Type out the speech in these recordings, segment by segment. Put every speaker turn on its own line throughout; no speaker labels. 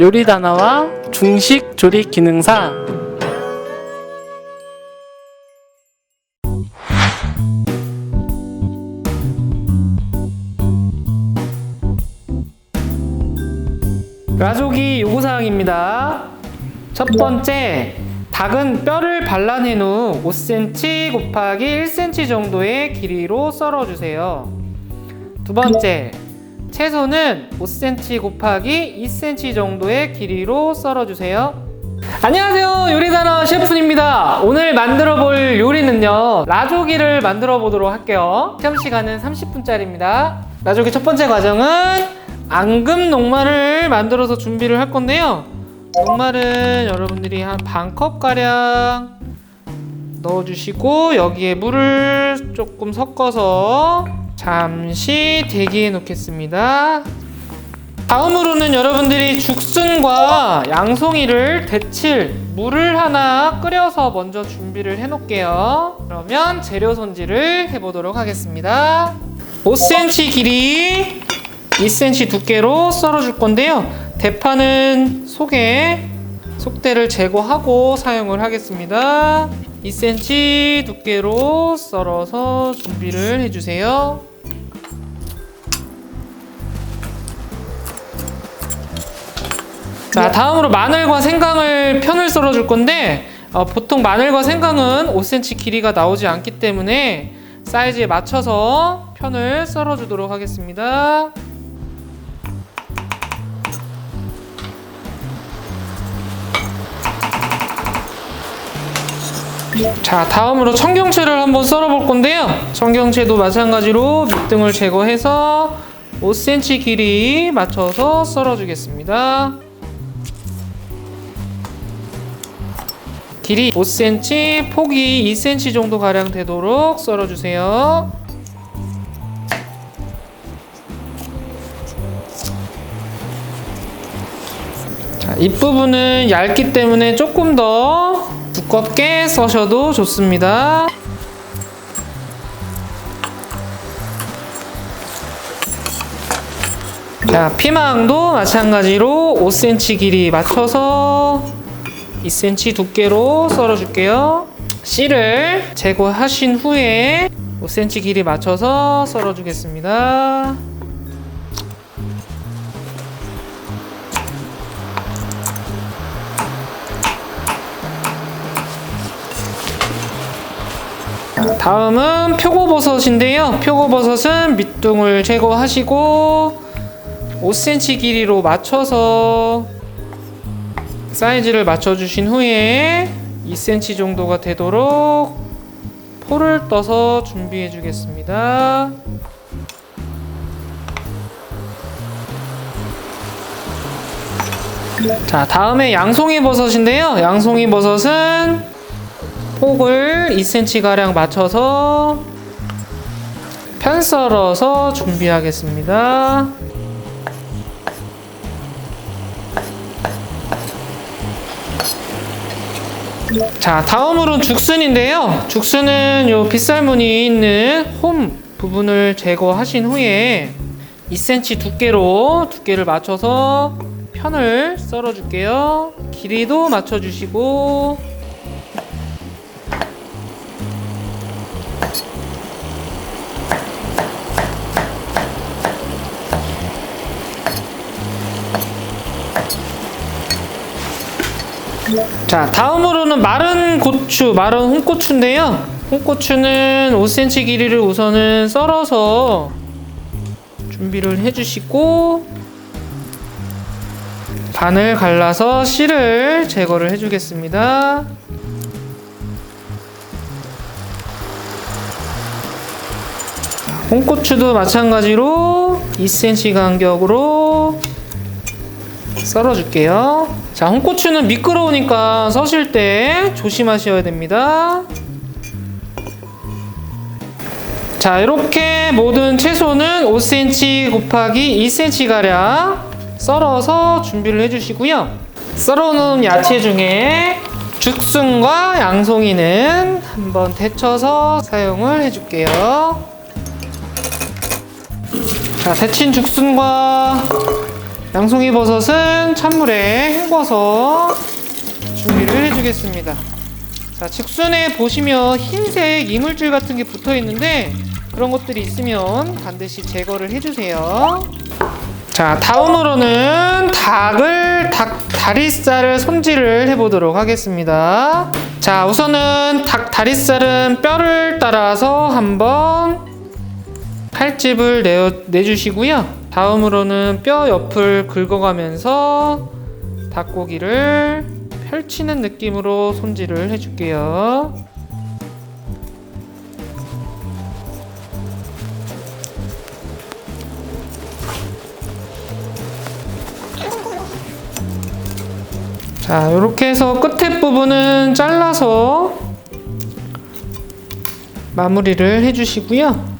요리 단어와 중식 조리 기능사 라조기 요구사항입니다. 첫 번째, 닭은 뼈를 발라낸 후 5cm 곱하기 1cm 정도의 길이로 썰어주세요. 두 번째, 채소는 5cm 곱하기 2cm 정도의 길이로 썰어주세요. 안녕하세요. 요리단어 셰프입니다. 오늘 만들어 볼 요리는요. 라조기를 만들어 보도록 할게요. 시험 시간은 30분짜리입니다. 라조기 첫 번째 과정은 앙금 녹말을 만들어서 준비를 할 건데요. 녹말은 여러분들이 한 반 컵 가량 넣어주시고 여기에 물을 조금 섞어서 잠시 대기해 놓겠습니다 다음으로는 여러분들이 죽순과 양송이를 데칠 물을 하나 끓여서 먼저 준비를 해 놓을게요. 그러면 재료 손질을 해 보도록 하겠습니다. 5cm 길이 2cm 두께로 썰어 줄 건데요. 대파는 속에 속대를 제거하고 사용을 하겠습니다. 2cm 두께로 썰어서 준비를 해 주세요. 자 다음으로 마늘과 생강을 편을 썰어 줄 건데 어, 보통 마늘과 생강은 5cm 길이가 나오지 않기 때문에 사이즈에 맞춰서 편을 썰어 주도록 하겠습니다 자 다음으로 청경채를 한번 썰어 볼 건데요 청경채도 마찬가지로 밑등을 제거해서 5cm 길이 맞춰서 썰어 주겠습니다 길이 5cm, 폭이 2cm 정도 가량 되도록 썰어 주세요. 자, 윗부분은 얇기 때문에 조금 더 두껍게 써셔도 좋습니다. 자, 피망도 마찬가지로 5cm 길이 맞춰서 2cm 두께로 썰어줄게요. 씨를 제거하신 후에 5cm 길이 맞춰서 썰어주겠습니다. 다음은 표고버섯인데요. 표고버섯은 밑둥을 제거하시고 5cm 길이로 맞춰서 사이즈를 맞춰주신 후에 2cm 정도가 되도록 포를 떠서 준비해 주겠습니다. 자, 다음에 양송이 버섯인데요. 양송이 버섯은 폭을 2cm 가량 맞춰서 편 썰어서 준비하겠습니다. 자, 다음으로는 죽순인데요. 죽순은 요 빗살무늬 있는 홈 부분을 제거하신 후에 2cm 두께로 두께를 맞춰서 편을 썰어 줄게요. 길이도 맞춰 주시고 자, 다음으로는 마른 고추, 마른 홍고추인데요. 홍고추는 5cm 길이를 우선은 썰어서 준비를 해주시고 반을 갈라서 씨를 제거를 해주겠습니다. 홍고추도 마찬가지로 2cm 간격으로 썰어줄게요. 자, 홍고추는 미끄러우니까 서실 때 조심하셔야 됩니다. 자, 이렇게 모든 채소는 5cm 곱하기 2cm 가량 썰어서 준비를 해주시고요. 썰어놓은 야채 중에 죽순과 양송이는 한번 데쳐서 사용을 해줄게요. 자, 데친 죽순과 양송이 버섯은 찬물에 헹궈서 준비를 해주겠습니다. 자, 직순에 보시면 흰색 이물질 같은 게 붙어 있는데 그런 것들이 있으면 반드시 제거를 해주세요. 자, 다음으로는 닭을 닭 다리살을 손질을 해보도록 하겠습니다. 자, 우선은 닭 다리살은 뼈를 따라서 한번 칼집을 내어, 내주시고요. 다음으로는 뼈 옆을 긁어가면서 닭고기를 펼치는 느낌으로 손질을 해줄게요. 자, 이렇게 해서 끝에 부분은 잘라서 마무리를 해주시고요.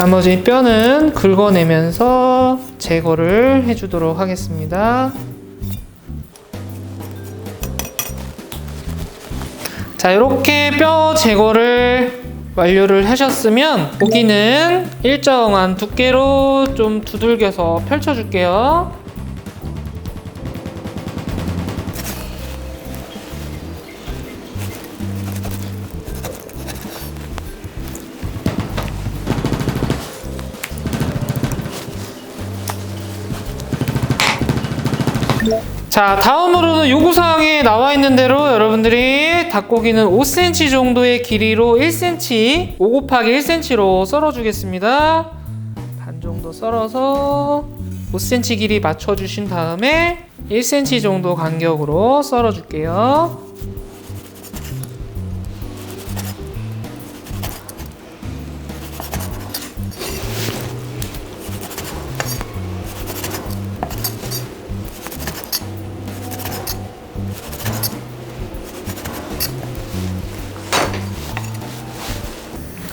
나머지 뼈는 긁어내면서 제거를 해주도록 하겠습니다. 자, 이렇게 뼈 제거를 완료를 하셨으면 고기는 일정한 두께로 좀 두들겨서 펼쳐줄게요. 자 다음으로는 요구사항에 나와 있는 대로 여러분들이 닭고기는 5cm 정도의 길이로 1cm 5 곱하기 1cm로 썰어 주겠습니다. 반 정도 썰어서 5cm 길이 맞춰 주신 다음에 1cm 정도 간격으로 썰어 줄게요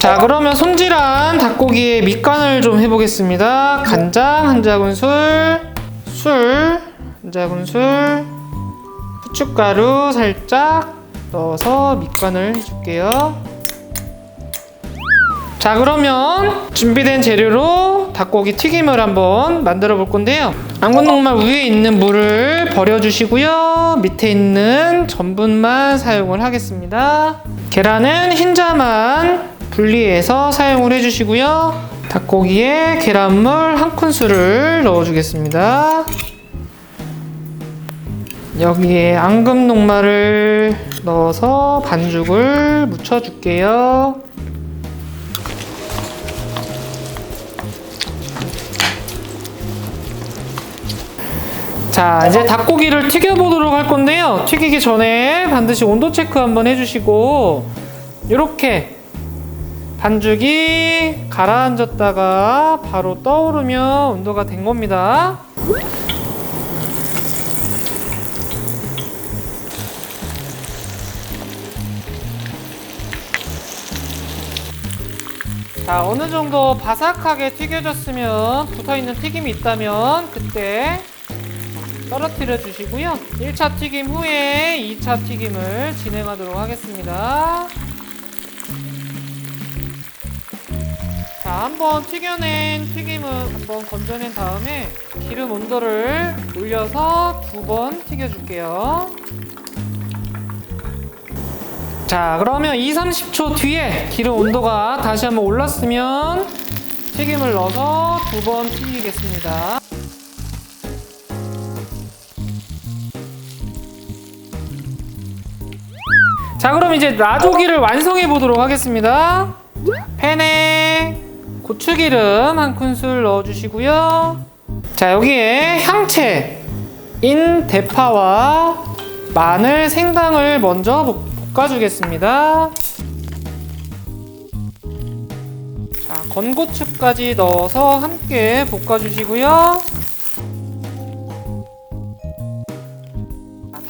자 그러면 손질한 닭고기의 밑간을 좀 해보겠습니다. 간장 한 작은술 술 한 작은술 후춧가루 살짝 넣어서 밑간을 해줄게요. 자 그러면 준비된 재료로 닭고기 튀김을 한번 만들어 볼 건데요. 앙군녹말 위에 있는 물을 버려 주시고요. 밑에 있는 전분만 사용을 하겠습니다. 계란은 흰자만 분리해서 사용을 해주시고요. 닭고기에 계란물 한 큰술을 넣어주겠습니다. 여기에 앙금 녹말을 넣어서 반죽을 묻혀줄게요. 자, 이제 닭고기를 튀겨보도록 할 건데요. 튀기기 전에 반드시 온도 체크 한번 해주시고, 이렇게 반죽이 가라앉았다가 바로 떠오르면 온도가 된 겁니다. 자, 어느 정도 바삭하게 튀겨졌으면 붙어 있는 튀김이 있다면 그때 떨어뜨려 주시고요. 1차 튀김 후에 2차 튀김을 진행하도록 하겠습니다. 자, 한번 튀겨낸 튀김을 한번 건져낸 다음에 기름 온도를 올려서 두 번 튀겨줄게요. 자, 그러면 2, 30초 뒤에 기름 온도가 다시 한번 올랐으면 튀김을 넣어서 두 번 튀기겠습니다. 자, 그럼 이제 라조기를 완성해 보도록 하겠습니다. 팬에 고추기름 한 큰술 넣어주시고요. 자 여기에 향채인 대파와 마늘, 생강을 먼저 볶아주겠습니다. 자 건고추까지 넣어서 함께 볶아주시고요.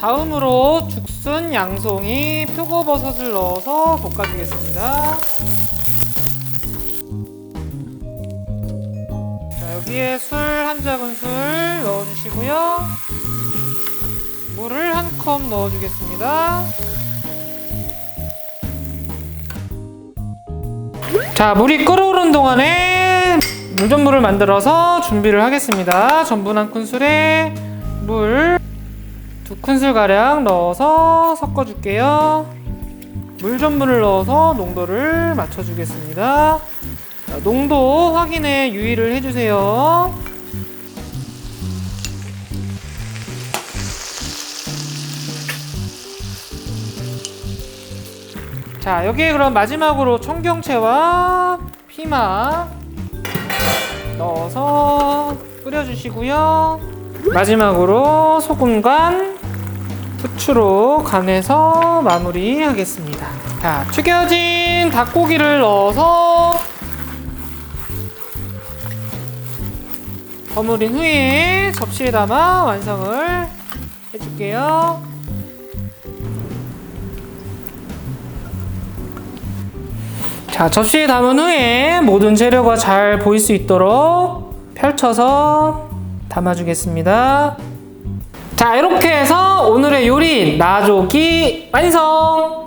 다음으로 죽순, 양송이, 표고버섯을 넣어서 볶아주겠습니다. 여기에 술 한 작은 술 넣어주시고요. 물을 한 컵 넣어주겠습니다. 자, 물이 끓어오른 동안에 물전물을 만들어서 준비를 하겠습니다. 전분 한 큰술에 물 두 큰술 가량 넣어서 섞어줄게요. 물전물을 넣어서 농도를 맞춰주겠습니다. 자, 농도 확인에 유의를 해주세요. 자, 여기에 그럼 마지막으로 청경채와 피망 넣어서 끓여주시고요. 마지막으로 소금간 후추로 간해서 마무리하겠습니다. 자, 튀겨진 닭고기를 넣어서 버무린 후에 접시에 담아 완성을 해줄게요. 자, 접시에 담은 후에 모든 재료가 잘 보일 수 있도록 펼쳐서 담아주겠습니다. 자, 이렇게 해서 오늘의 요리 나조기 완성!